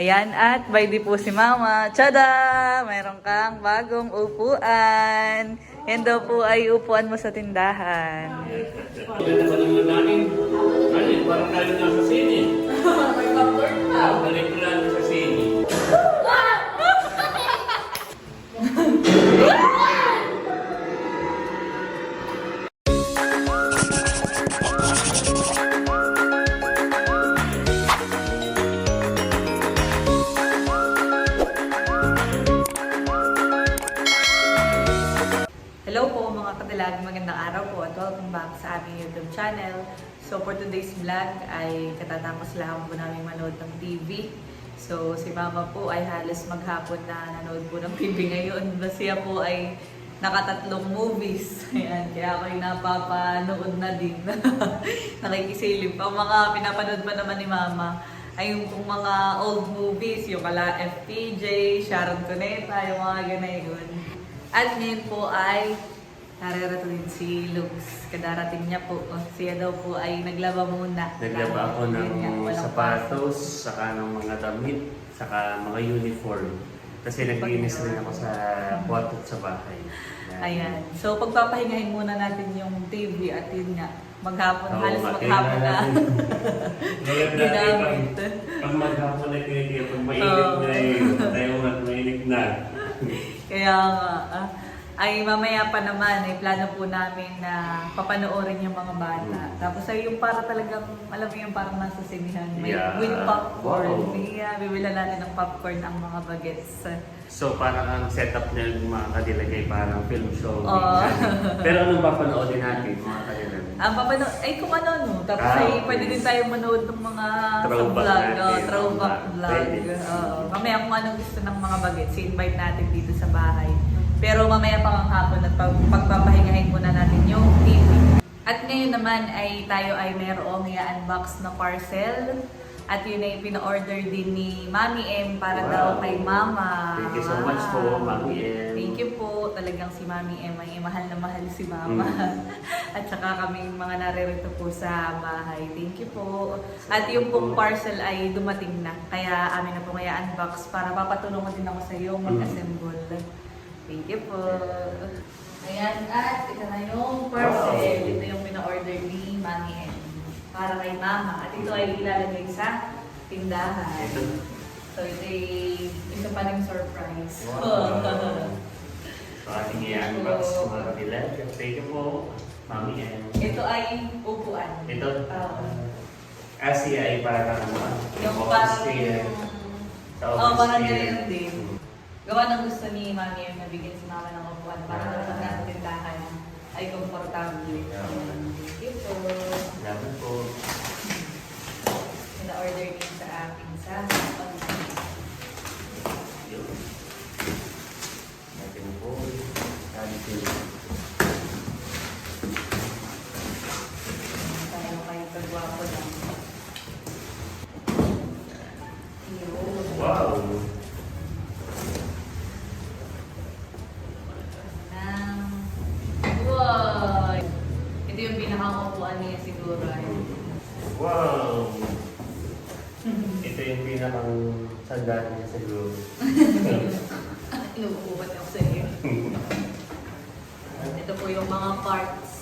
Ayan, at by di po si Mama. Tada! Mayroon kang bagong upuan. Yan daw po ay upuan mo sa tindahan. Ganda pa naman namin. Ano parang tayo nasa. Ah, Pelikula na sa sine. Hello po mga katilag, magandang araw po at welcome back sa aming YouTube channel. So for today's vlog ay katatapos lang po namin manood ng TV. So si Mama po ay halos maghapon na nanood po ng TV ngayon. Siya po ay nakatatlong movies. Ayan, kaya ako'y napapanood na din. Nakikisilip. Ang mga pinapanood pa naman ni Mama ay yung kung mga old movies, yung kala FPJ, Sharon Cuneta, yung mga ganayon. At ngayon po ay nararato din si Lux. Kadarating niya po. O, siya daw po ay naglaba muna. Naglaba ako ng sapatos, saka ng mga damit, saka mga uniform. Kasi naglinis rin ako sa kwarto at sa bahay. Ayan. So, pagpapahingahin muna natin yung TV at yun nga, maghapon, Oo, halos maghapon na. tingnan natin. Ginamit. pag, pag maghapon na kinitiya, pag mainit na eh, tayo at mainit na. Kaya nga, ah, ay mamaya pa naman, ay plano po namin na papanoorin yung mga bata. Mm. Tapos ay yung para talagang, alam mo yung parang nasa sinihan, may Yeah. with popcorn. Wow. Yeah, bibila natin ng popcorn ang mga bagets. So parang ang setup niya ng mga kadilagay parang film show. Oo. Pero anong papanoodin natin mga kadilagay? Ang papano, ay kung ano no, tapos Ah, ay pwede din tayo manood ng mga Throwback vlog, oh, throwback vlog. Oo. mamaya kung anong gusto ng mga bagets, invite natin dito sa bahay. Pero mamaya pa ang hapon at pag, pagpapahingahin muna natin yung TV. At ngayon naman ay tayo ay mayroong i-unbox na parcel. At yun ay pina-order din ni Mami M para Wow. daw kay Mama. Thank you so much po, Mami M. Thank you po. Talagang si Mami M ay mahal na mahal si Mama. Mm. At saka kaming mga naririto po sa bahay. Thank you po. At yung pong parcel ay dumating na. Kaya amin na po kaya unbox para papatulungan din ako sa iyo mag-assemble. Thank you po. Ayan, at ito na yung parcel. Wow. Ito yung pina-order ni Mami M. Para kay Mama. At ito ay ilalagay sa tindahan. Ito. So ito ay isa pa rin surprise. Wow. So ating i-unbox mga kadilagay. Thank you po, Mami M. ito ay upuan. Ito? Oo. Kasi ay parang ano, Yung parang... Oo, office parang ganyan din. Gawa ng gusto ni Mami yung nabigyan si Mama ng upuan para kapag nasa tindahan ay komportable. Yeah. Thank you po. Salamat po. Pina-order din sa akin sa. Thank you.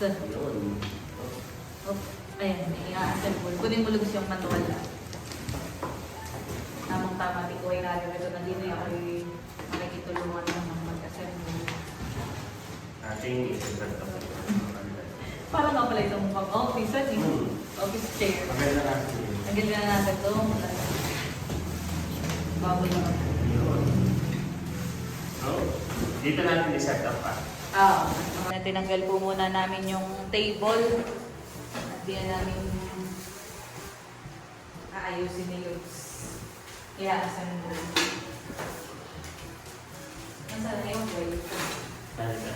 Parts. Yun. Oh, ayan, may i-assemble. Kunin mo lubos yung manual. ah. Tamang tama, di ko ay nalagay ito na din ay ako'y makikitulungan ng mag-assemble. Ating isulat ako. Parang nga pala itong pang office, ano. Hmm. Office chair. Maganda kasi. Ang ganda na natin ito. Bago lang. Yun. Oh, dito natin i-set up ah. Ah, tinanggal po muna namin yung table. At di na namin aayusin ni Lux. I-assemble. Nasaan na yung plate? Talaga.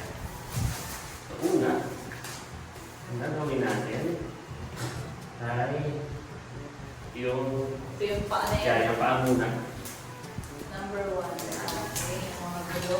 So, una, ang gagawin natin ay yung Ito yung paa na kaya yan. yung paa muna. Number one. Okay, yung mga gulo.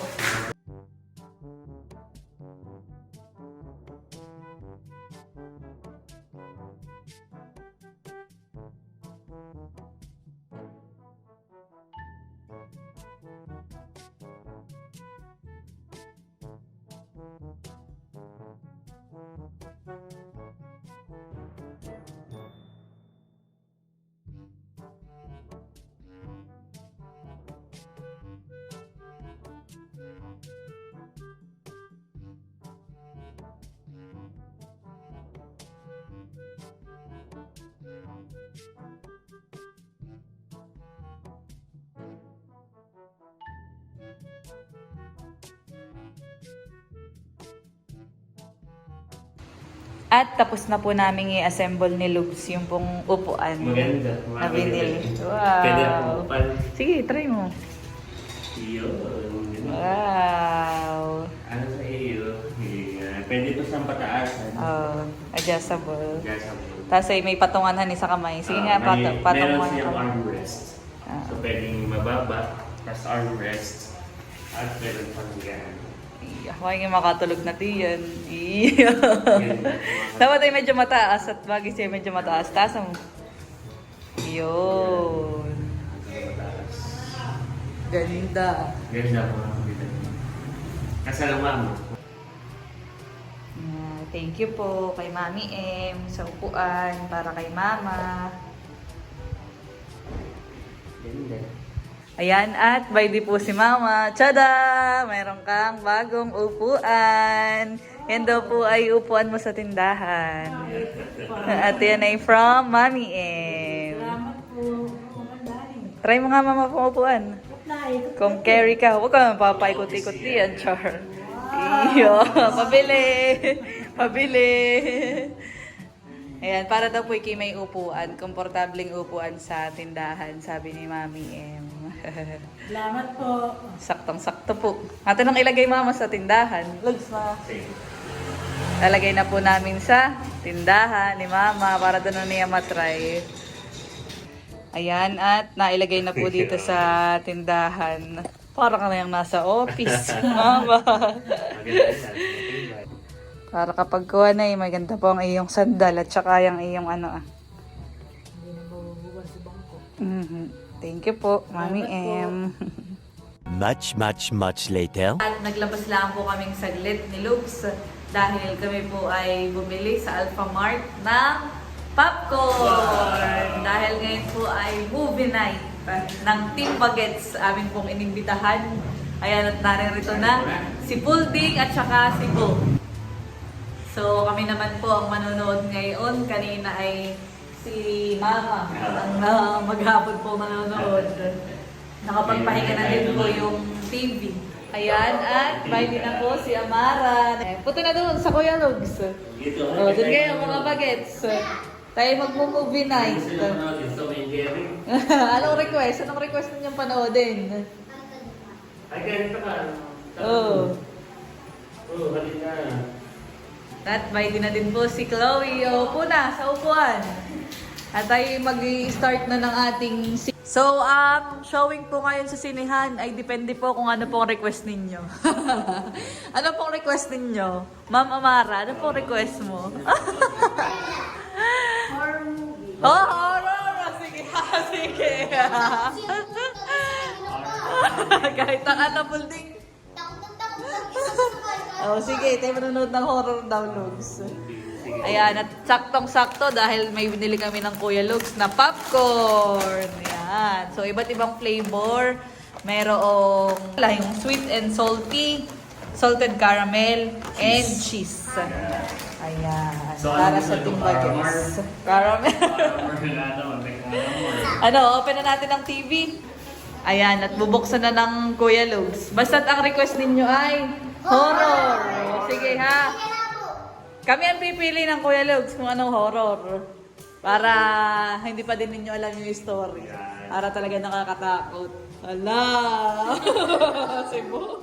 At tapos na po namin i-assemble ni Lubs yung pong upuan. Maganda. Na binili. Pwede ako Wow. pan. Sige, try mo. Yun. Wow. Ano sa iyo? Pwede to sa pataasan. Oh, adjustable. Gasable. Tapos ay may patungan ni sa kamay. Sige nga, Ah, may- pat patungan Meron siyang armrest. Ah. So, pwedeng mababa, tapos armrest, at meron pang yan. Huwag yung makatulog na tiyan. Dapat ay medyo mataas at bagay siya medyo mataas. Taas mo. Yun. Ganda. Ganda po ang kita. Kasalawa mo. Thank you po kay Mami M sa upuan para kay Mama. Ganda. Ayan, at by the po si Mama. Tada! Mayroon kang bagong upuan. Yan daw po ay upuan mo sa tindahan. At yan ay from Mami M. Salamat po. Try mo nga mama pong upuan. Kung carry ka, huwag ka mapapaikot-ikot diyan, char. Iyo, pabili. Pabili. Ayan, para daw po ikay may upuan, komportabling upuan sa tindahan, sabi ni Mami M. Salamat po. Saktong-sakto po. Ato nang ilagay mama sa tindahan. Lugs ma. Lalagay na po namin sa tindahan ni mama para doon na niya matry. Ayan, at nailagay na po dito sa tindahan. Para ka na yung nasa office, mama. Para kapag kuha na eh, maganda po ang iyong sandal at saka yung iyong ano ah. Hindi na mabubuwas sa bangko. Mhm. Thank you po, Mami M. Much, much, much later. At naglabas lang po kaming saglit ni Loops dahil kami po ay bumili sa Alpha Mart ng popcorn. Dahil ngayon po ay movie night ng Team Bagets amin pong inimbitahan. Ayan at naririto na si Pulding at saka si Bo. So kami naman po ang manonood ngayon. Kanina ay si Mama ang uh, maghapon po manonood. Nakapagpahinga na din po yung TV. Ayan, at may din na po si Amara. Eh, Punta na doon sa Kuya Lugs. Dito. Oh, doon kayo mga bagets. Tayo magmo-movie night. Anong request? Anong request ninyong panoodin? Ay, ganito ka. Oh. Oh, halika. At may din na din po si Chloe. O, na sa upuan. At tayo mag-start na ng ating... So, um, showing po ngayon sa sinihan ay depende po kung ano pong request ninyo. ano pong request ninyo? Ma'am Amara, ano pong request mo? Horror movie. oh, horror! Sige, sige. Kahit ang ano, building. Oh, sige, tayo manonood ng horror downloads. Ayan, at saktong-sakto dahil may binili kami ng Kuya Lugs na popcorn. Ayan. So, iba't ibang flavor. Merong wala, yung sweet and salty, salted caramel, and cheese. Ayan. So, para ano sa ito, Team caramel? Bagets. Caramel. ano, open na natin ang TV. Ayan, at bubuksan na ng Kuya Lugs. Basta't ang request ninyo ay horror. O, Sige ha. Kami ang pipili ng Kuya Lugs kung anong horror. Para hindi pa din ninyo alam yung story. Para talaga nakakatakot. Ala! Cebu.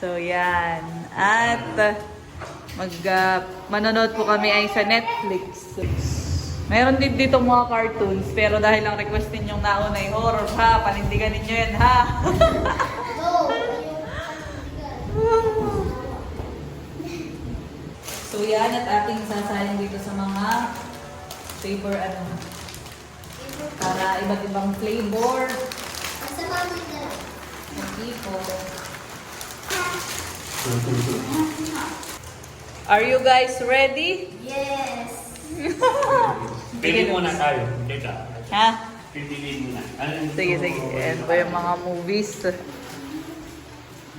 So yan. At mag uh, manonood po kami ay sa Netflix. Meron din dito mga cartoons, pero dahil ang request ninyong nauna ay horror ha, panindigan ninyo yan ha. so yan at ating sasayin dito sa mga flavor ano. Para iba't ibang flavor. ng tipo. Are you guys ready? Yes. Pili muna tayo. Teka. Ha? Pipili muna. Ano Sige, sige. Ayan po yung mga movies.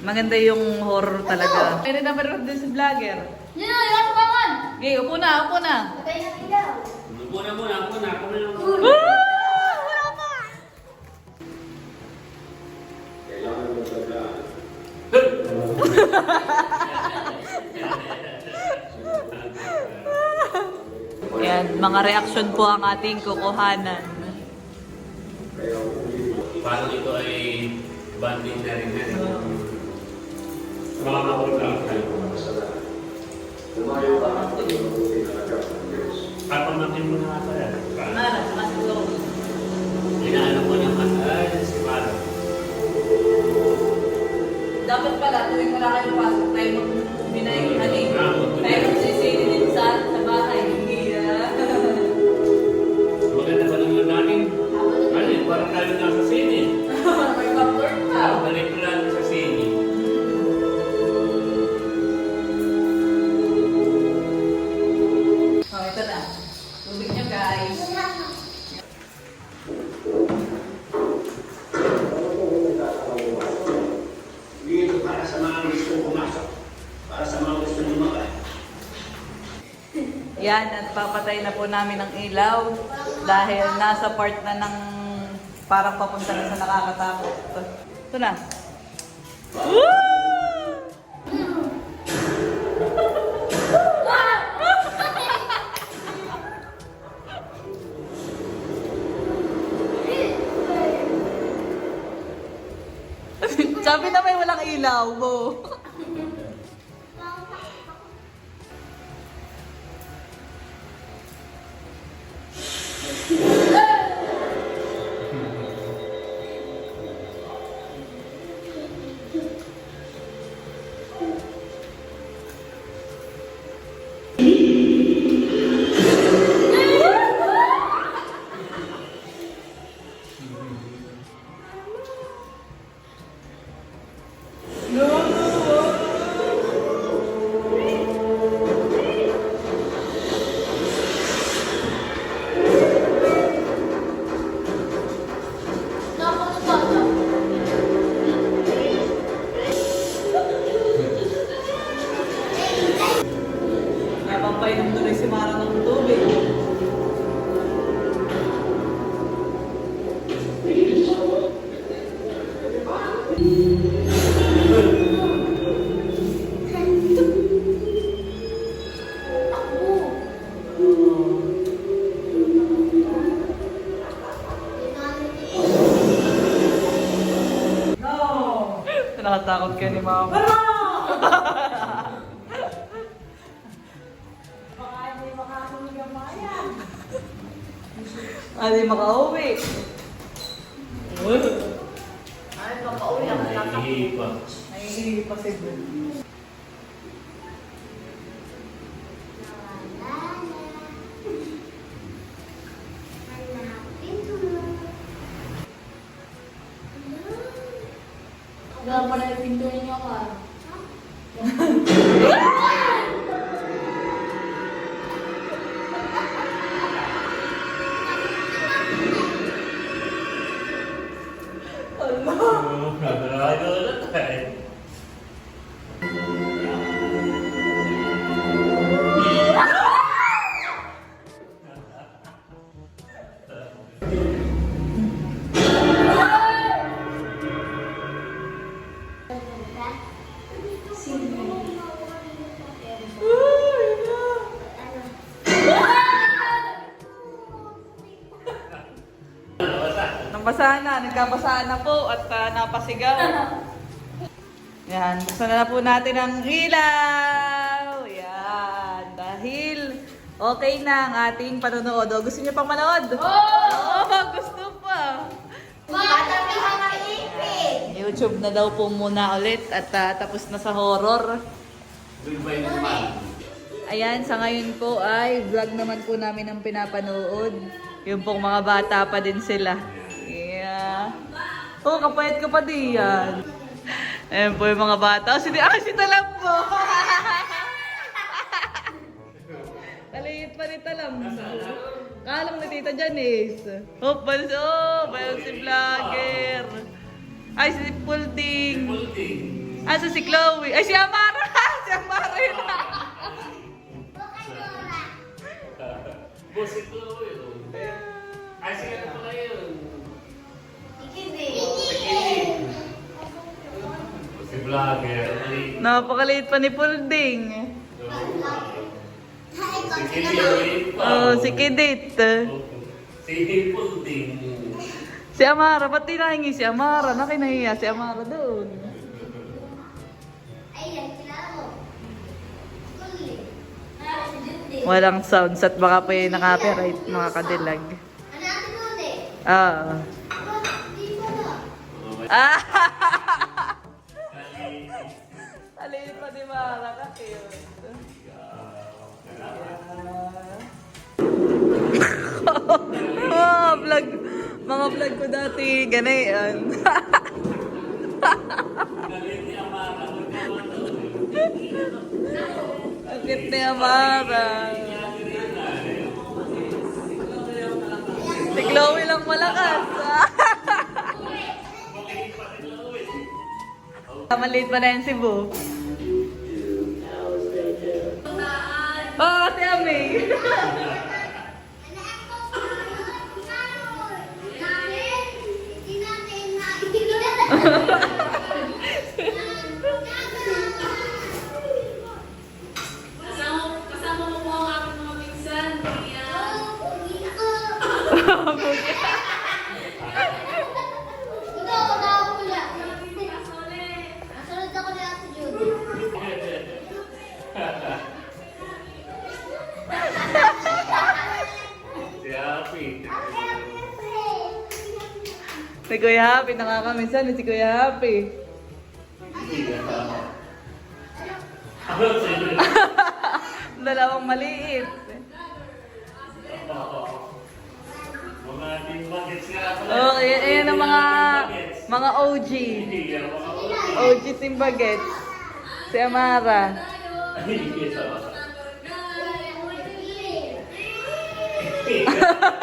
Maganda yung horror talaga. Pwede na meron din si vlogger. Yun na, ilan ko kaman? Okay, upo na, upo na. Patay na ilaw. Muna muna, muna. Muna muna. Woo! Wala pa! Yan, mga reaction po ang ating kukuhanan. Parang ito ay banding na rin na rin. Mga makulang kayo. Papamakin mo na ata yan. Inaalam mo niya mas, ay, si Mara. Dapat pala, tuwing wala kayong pasok, tayo mag-binay, haling, para sa mga gusto pumasok. Para sa mga gusto lumabas. Yan, at papatay na po namin ng ilaw dahil nasa part na ng parang papunta na sa nakakatakot. Ito na. Sabi na may walang ilaw mo. Gak pernah pintunya kan? Ano Nabasahan na, nagkabasahan na po at ah, napasigaw. Yan, buksan na, na po natin ang ilaw. Yan, dahil okay na ang ating panonood. O, gusto niyo pang manood? Oo! gusto pa. Bata pa mga ipin! YouTube na daw po muna ulit at ah, tapos na sa horror. Ayan, sa ngayon po ay vlog naman po namin ang pinapanood. Yung pong mga bata pa din sila. Yeah. Oh, kapayat ka pa di yan. Ayan po yung mga bata. Oh, si, ah, si Talam po! Maliit pa ni Talam. Kalang ni Tita Janice. Oh, banso! Oh, bayan si vlogger. Ay, si Pulding. Multi. Ah, so si Chloe. Ay, si Amara! si Amara yun. Boss, ito yun. Ay, sige na pala yun. Ikindi! Si Kitty. Si Vlogger. Napakaliit pa ni Pulding. Si Kidit. Oh, si Kidit. Si Pulding. Si Amara, ba't di nahingi si Amara? Nakinahiya si Amara doon. Walang sounds at baka pa yung copyright mga kadilag. Ano natin nun eh? Ah. Na. Ah! Ka cute. mga vlog, mga vlog ko dati, ganayan. Cute ni Amara. Si Chloe lang malakas. Maliit pa na yan si Bo. Oo, Si Kuya Happy, nakakamisan si Kuya Happy. Dalawang maliit. Mga team buckets ayan, ang mga, Buckets. mga OG. OG Team Bagets. Si Amara. Ah,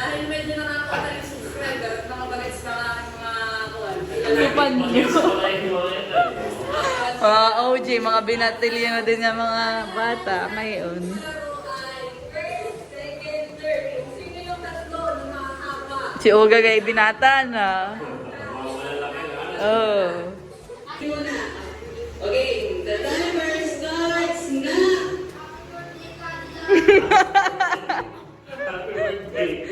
Dahil medyo nakakata yung subscriber at mga bagets na aking mga kuwan. Supan nyo. Mga OG, mga binatilyo na din yung mga bata makakawa? Si Uga gay binata na. Oh. Okay, the timer starts now. Happy birthday.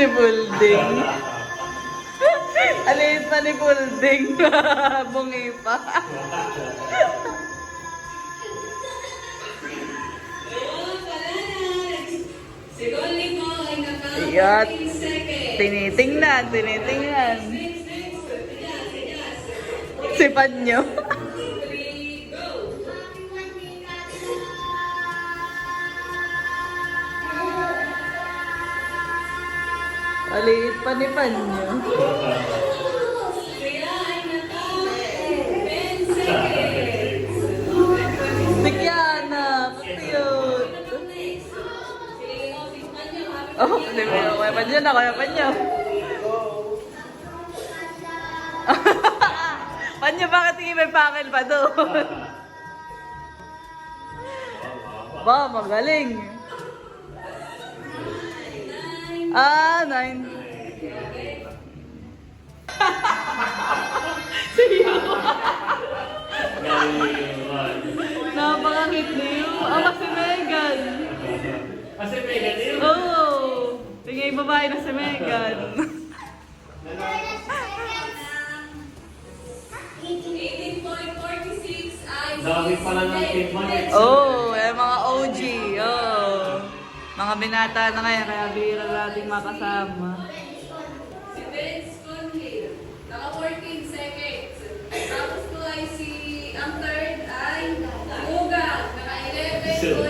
Si Bulding. Aliit pa ni Bulding. Bungi pa. Oh, pala na. Si Conley Aliit pa ni Panyo. Kaya ay naka-10 seconds. Si Kiana. Cute. Oh, di ba? Kuya Panyo na, Kuya Panyo. Panyo, bakit hindi may pakil pa doon? Ba, magaling. Ah, nine. Napakakit niyo. Ama si Megan. Kasi may ganito. Oo. Oh, tingay babae na si Megan. 18.46 ay Dami pala ng team buckets. Oh, mga binata na ngayon, kaya bihira nating makasama. Si Vince Conley, naka-working second. Tapos ko ay si, ang third ay Muga, naka-11.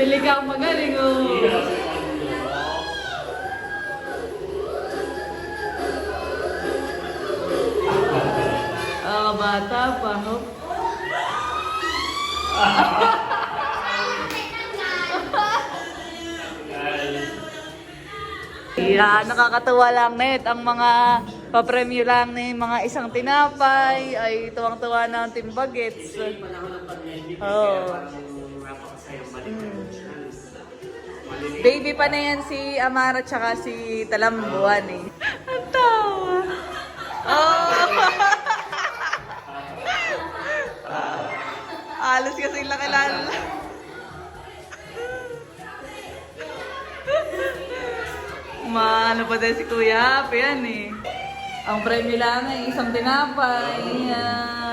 Sili ka magaling. galing oh. Ah, bata pa. Hop. Yeah, nakakatuwa lang net ang mga papremyo lang ni mga isang tinapay ay tuwang-tuwa na ang Team Bagets. panahon ng pandemic, Oo. kaya Baby pa na yan si Amara tsaka si Talambuan eh. Ang tawa. Oh. Alos kasi laki-lalo. Maano pa din si Kuya Happy yan eh. Ang premyo lang ay isang tinapay. Ah.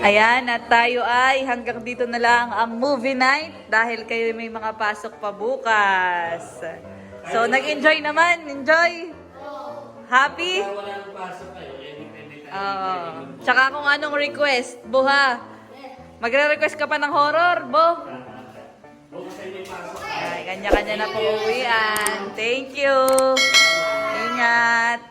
Ayan, at tayo ay hanggang dito na lang ang movie night dahil kayo may mga pasok pa bukas. So, nag-enjoy naman. Enjoy. Happy? Tayo. Oo. Tsaka kung anong request, Buha. Magre-request ka pa ng horror, Bo? Ay kanya-kanya na po uwian. Thank you. Ingat.